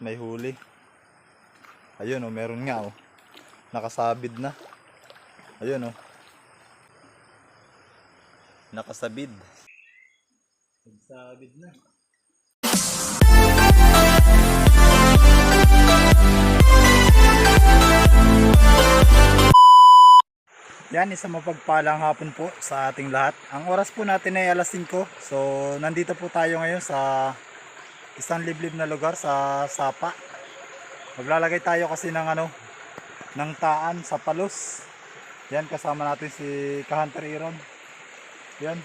may huli. Ayun oh, meron nga oh. Nakasabid na. Ayun oh. Nakasabid. Nagsabid na. Yan, isang mapagpalang hapon po sa ating lahat. Ang oras po natin ay alas 5. So, nandito po tayo ngayon sa isang liblib na lugar sa Sapa. Maglalagay tayo kasi ng ano, ng taan sa palos. Yan, kasama natin si Kahunter Iron. Yan.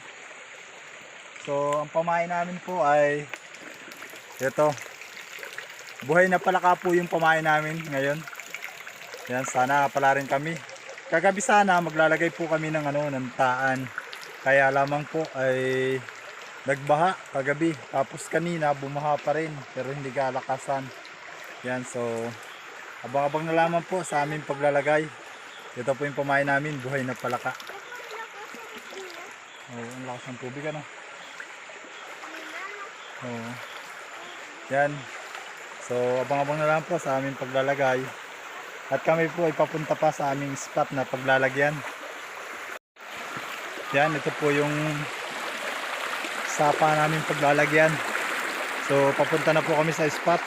So, ang pamain namin po ay ito. Buhay na palaka po yung pamain namin ngayon. Yan, sana pala rin kami. Kagabi sana maglalagay po kami ng ano ng taan. Kaya lamang po ay nagbaha kagabi. Tapos kanina bumaha pa rin pero hindi kalakasan. Yan so abang-abang na lamang po sa aming paglalagay. Ito po yung pamain namin, buhay na palaka. Oh, ang lakas ng tubig ano. Oh. Yan. So abang-abang na lang po sa aming paglalagay. At kami po ay papunta pa sa aming spot na paglalagyan. Yan, ito po yung sapa namin paglalagyan. So, papunta na po kami sa spot.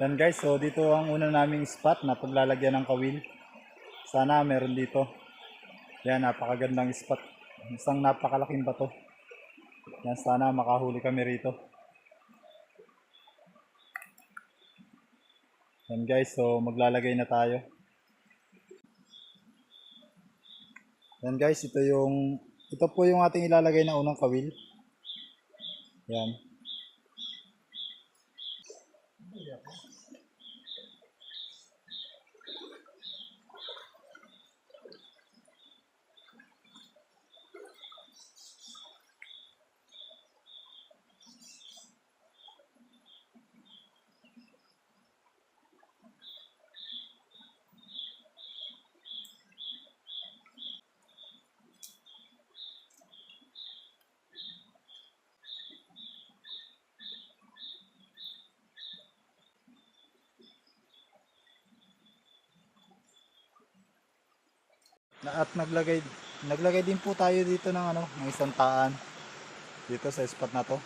Yan guys, so dito ang una naming spot na paglalagyan ng kawil. Sana meron dito. Yan, napakagandang spot. Isang napakalaking bato. Yan, sana makahuli kami rito. Yan guys, so maglalagay na tayo. Yan guys, ito yung ito po yung ating ilalagay na unang kawil. Yan. At naglagay naglagay din po tayo dito ng ano, ng isang taan dito sa spot na to.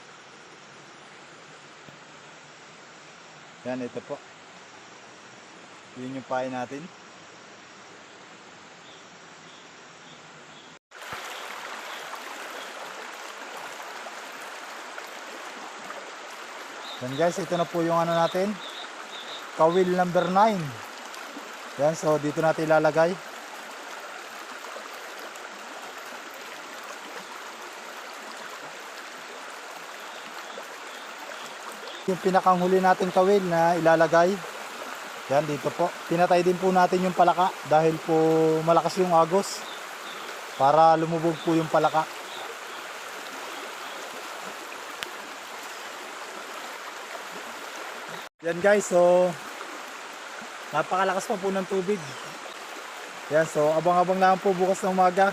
Yan ito po. Yun yung pain natin. Yan guys, ito na po yung ano natin. Kawil number 9. Yan, so dito natin ilalagay. Yung pinakanghuli natin kawil na ilalagay. Yan dito po. Pinatay din po natin yung palaka dahil po malakas yung agos para lumubog po yung palaka. Yan guys so napakalakas pa po ng tubig. Yan so abang-abang lang po bukas ng umaga.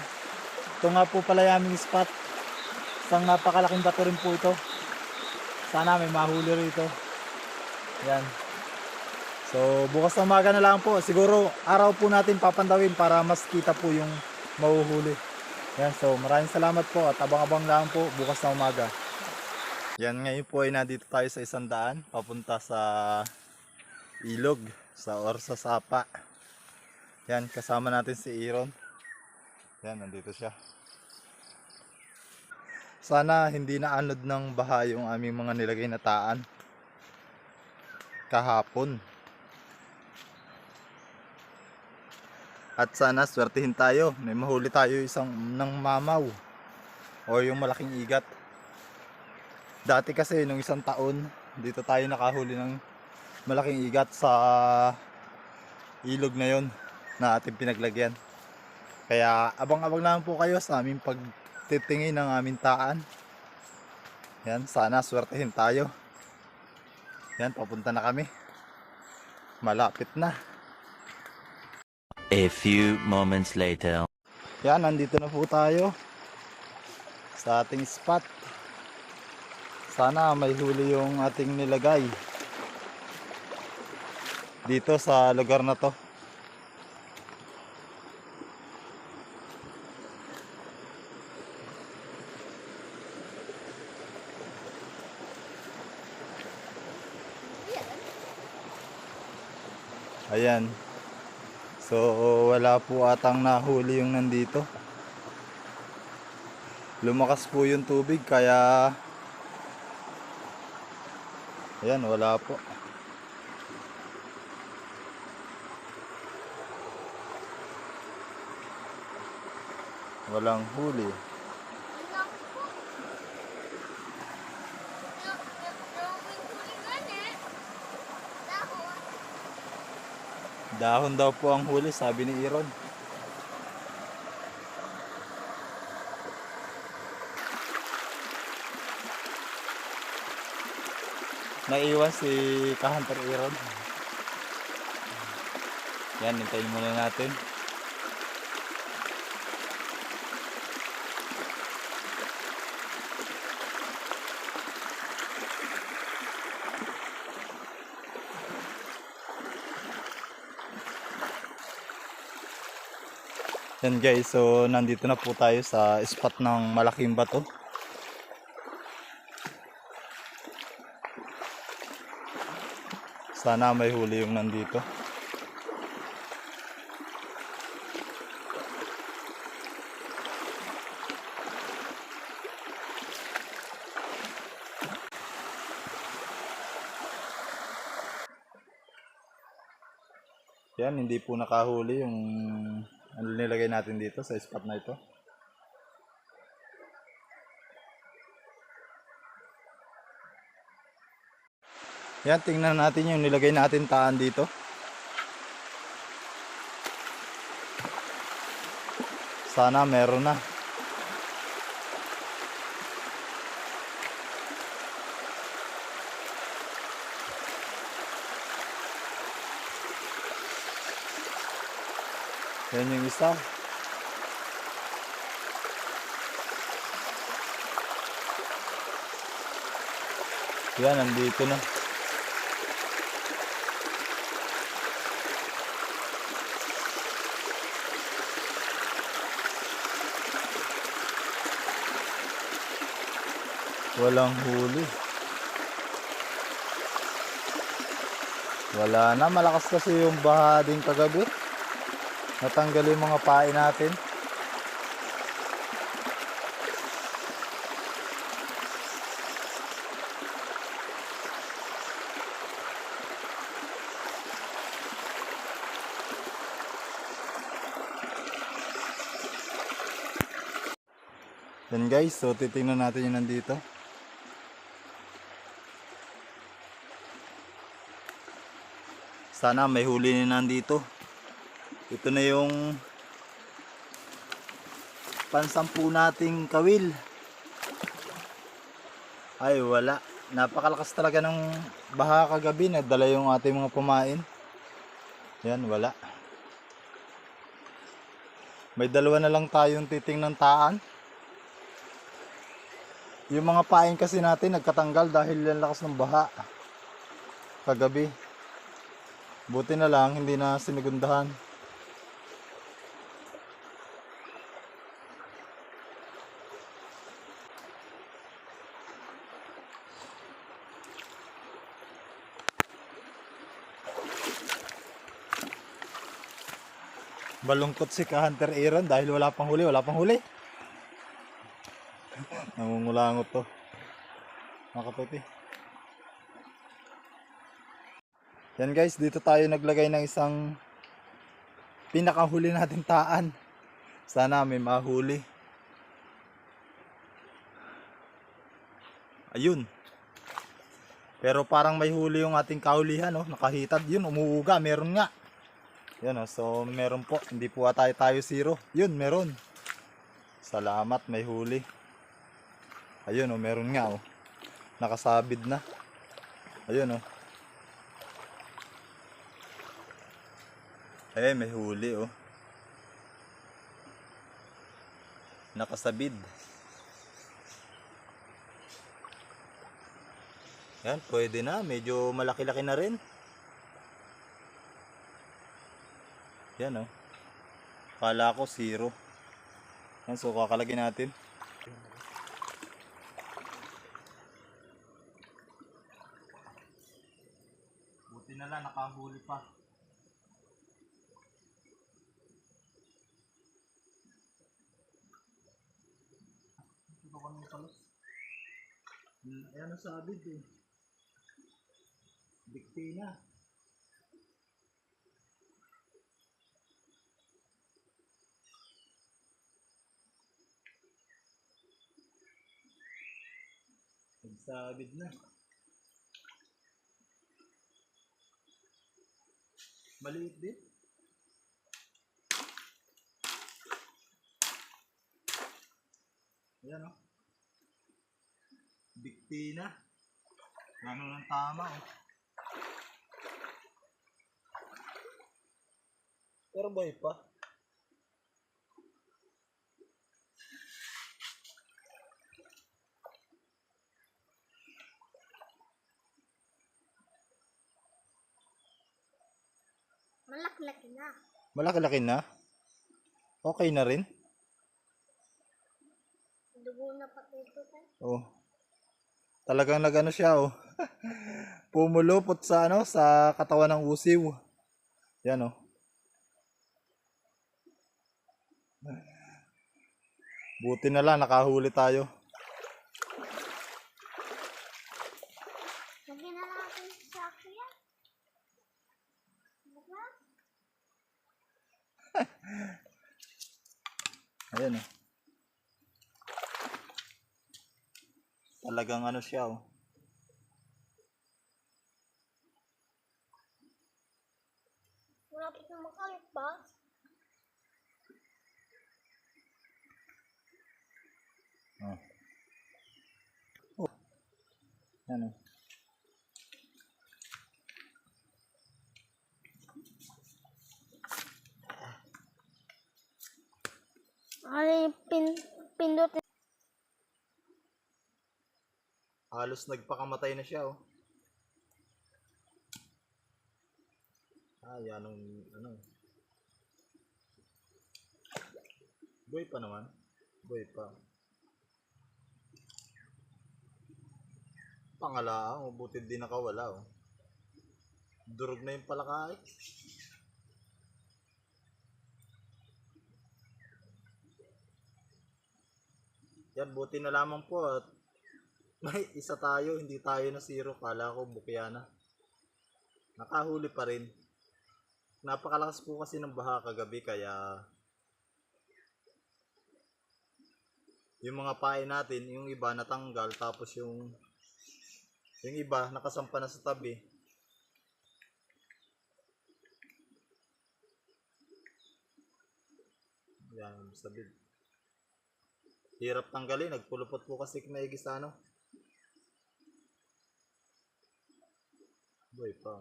Ito nga po pala yung spot. Isang napakalaking bato rin po ito sana may mahuli rito. Yan. So, bukas ng umaga na lang po. Siguro, araw po natin papandawin para mas kita po yung mahuhuli. Yan. So, maraming salamat po at abang-abang lang po bukas na umaga. Yan, ngayon po ay nandito tayo sa isang daan. Papunta sa ilog. Sa or sa sapa. Yan, kasama natin si Iron. Yan, nandito siya. Sana hindi na anod ng baha yung aming mga nilagay na taan. Kahapon. At sana swertihin tayo. May mahuli tayo isang ng mamaw. O yung malaking igat. Dati kasi nung isang taon, dito tayo nakahuli ng malaking igat sa ilog na yon na ating pinaglagyan. Kaya abang-abang lang po kayo sa aming pagtitingin ng aming taan. Yan, sana swertehin tayo. Yan, papunta na kami. Malapit na. A few moments later. Yan, nandito na po tayo sa ating spot. Sana may huli yung ating nilagay dito sa lugar na to. Ayan. So, wala po atang nahuli yung nandito. Lumakas po yung tubig kaya Ayan, wala po. Walang huli. Dahon daw po ang huli, sabi ni Iron. Naiwan si Kahunter Iron. Yan, hintayin muna natin. Yan guys, so nandito na po tayo sa spot ng malaking bato. Sana may huli yung nandito. Yan, hindi po nakahuli yung ano nilagay natin dito sa spot na ito. Yan, tingnan natin yung nilagay natin taan dito. Sana meron na. Yan yung isa. Yan, nandito na. Walang huli. Wala na, malakas kasi yung baha din kagabi. Natanggal yung mga pain natin. Yan guys, so titingnan natin yung nandito. Sana may huli na nandito. Ito na yung pansampu nating kawil. Ay wala. Napakalakas talaga ng baha kagabi. Nagdala yung ating mga pumain. Yan, wala. May dalawa na lang tayong titingnan taan. Yung mga pain kasi natin nagkatanggal dahil ang lakas ng baha. Kagabi. Buti na lang hindi na sinigundahan. Balungkot si ka-Hunter Aaron dahil wala pang huli, wala pang huli. Nangungulangot to. Mga kapipi. Yan guys, dito tayo naglagay ng isang pinakahuli natin taan. Sana may mahuli. Ayun. Pero parang may huli yung ating kahulihan, no? Nakahitad yun, umuuga, meron nga. Yan o, so meron po. Hindi po tayo tayo zero. Yun, meron. Salamat, may huli. Ayun o, meron nga o. Nakasabid na. Ayun o. Eh, may huli o. Nakasabid. Yan, pwede na. Medyo malaki-laki na rin. Yan oh. Kala ko zero. Yan, so kakalagin natin. Buti na lang, nakahuli pa. Ito ko ng palos. Hmm, Ayan ang sabid eh. Dikti na. Nagsabid na. Maliit din. Ayan o. Dikti na. Ano ng tama oh. Pero boy pa. Malaki-laki na. Malaki-laki na. Okay na rin. Dugo na pati ito tayo. Oh. Talagang nagano siya oh. Pumulupot sa ano sa katawan ng usiw. Yan oh. Buti na lang nakahuli tayo. Lagyan na natin sa sakyan. Diba? Ayan oh. Talagang ano siya oh. Malapit na makalit ba? Oh. Oh. Yan oh. Ay, pin, pindot Halos nagpakamatay na siya oh. Ah, yan ang ano. Boy pa naman. Boy pa. Pangala, oh, buti di nakawala oh. Durog na yung palakay. Yan, buti na lamang po at may isa tayo, hindi tayo na zero. Kala ko bukya na. Nakahuli pa rin. Napakalakas po kasi ng baha kagabi kaya yung mga pain natin, yung iba natanggal tapos yung yung iba nakasampa na sa tabi. Yan, sabid. Hirap tanggalin, nagpulupot po kasi maigi sa ano. Boy pa.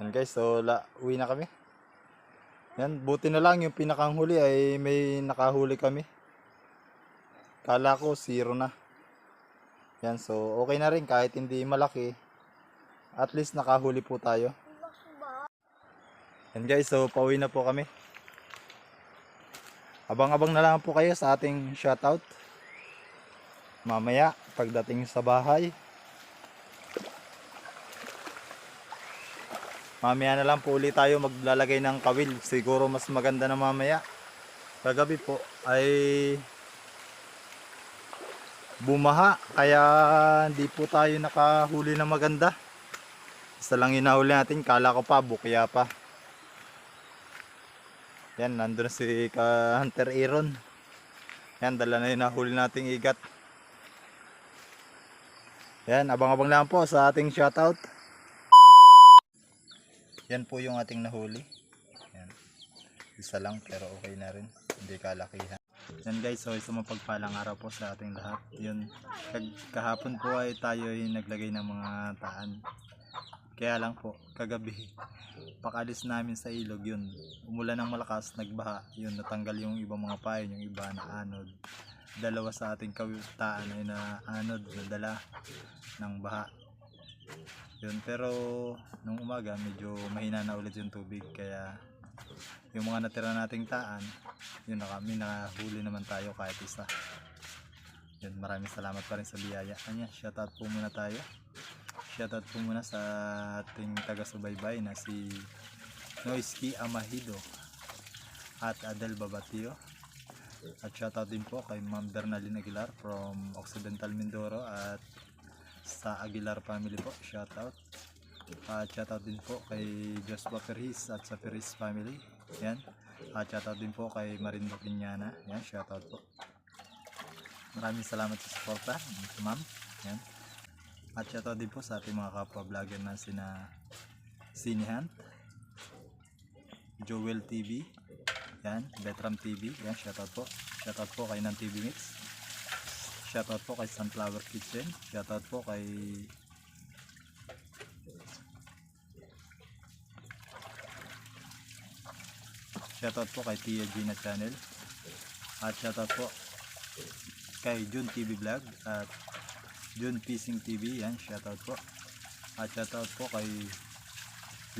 Yan guys, so la, uwi na kami. Yan, buti na lang yung pinakang huli ay may nakahuli kami. Kala ko zero na. Yan, so okay na rin kahit hindi malaki. At least nakahuli po tayo. Yan guys, so pauwi na po kami. Abang-abang na lang po kayo sa ating shoutout. Mamaya, pagdating sa bahay. Mamaya na lang po ulit tayo maglalagay ng kawil. Siguro mas maganda na mamaya. Kagabi po ay bumaha. Kaya hindi po tayo nakahuli na maganda. Isa lang yung nahuli natin. Kala ko pa, bukya pa. Yan, nandun na si ka Hunter Aaron. Yan, dala na yung nahuli nating igat. Yan, abang-abang lang po sa ating shoutout. Yan po yung ating nahuli. Yan. Isa lang pero okay na rin. Hindi kalakihan. Yan guys, so isang mapagpalang araw po sa ating lahat. Yun, kahapon po ay tayo ay naglagay ng mga taan. Kaya lang po, kagabi, pakalis namin sa ilog yun. Umulan ng malakas, nagbaha. Yun, natanggal yung ibang mga payon, yung iba na anod. Dalawa sa ating kawitaan ay na anod, nadala ng baha. Yun, pero nung umaga, medyo mahina na ulit yung tubig. Kaya yung mga natira nating taan, yun na kami, nahuli naman tayo kahit isa. Yun, maraming salamat pa rin sa biyaya. Anya, shoutout po muna tayo. Shoutout po muna sa ating taga-subaybay na si Noisky Amahido at Adel Babatio. At shoutout din po kay Ma'am Bernalyn Aguilar from Occidental Mindoro at sa Aguilar family po. Shoutout. At shoutout din po kay Joshua Perhis at sa Perhis family. Yan. At shoutout din po kay Marindo Piñana. Yan, shoutout po. Maraming salamat sa suporta, ma'am. Yan. At shoutout din po sa ating mga kapwa-vlogger na sina Sinihan, Joel TV, yan, Betram TV, yan, shoutout po. Shoutout po kay Nan TV Mix. Shoutout po kay Sunflower Kitchen. Shoutout po kay Shoutout po kay Tia Gina Channel. At shoutout po kay Jun TV Vlog at Jun Fishing TV, yan, shoutout po. At shoutout po kay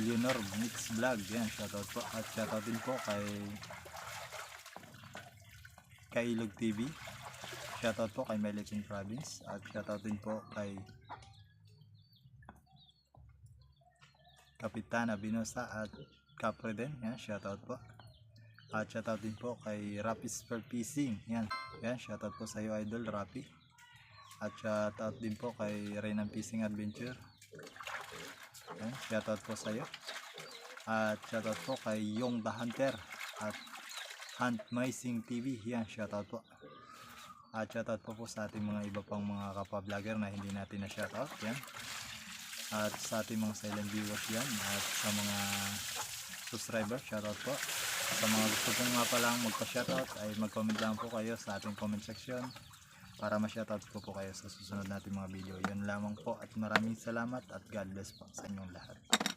Leonor Mix Vlog, yan, shoutout po. At shoutout din po kay Kailog TV. Shoutout po kay Melikin Province. At shoutout din po kay Kapitana Binosa at Capreden, yan, shoutout po. At shoutout din po kay Rapis for Fishing, yan. Yan, shoutout po sa iyo idol, Rapi. At shoutout din po kay Renan Fishing Adventure. Yan, shoutout po sa iyo. At shoutout po kay Yung the Hunter at Hunt Mysing TV. Yan, shoutout po. At shoutout po po sa ating mga iba pang mga kapwa-vlogger na hindi natin na shoutout. Yan. At sa ating mga silent viewers yan. At sa mga subscriber, shoutout po. Sa mga gusto pong nga palang magpa-shoutout ay mag-comment lang po kayo sa ating comment section para ma-shoutout ko po kayo sa susunod nating mga video. Yun lamang po at maraming salamat at God bless po sa inyong lahat.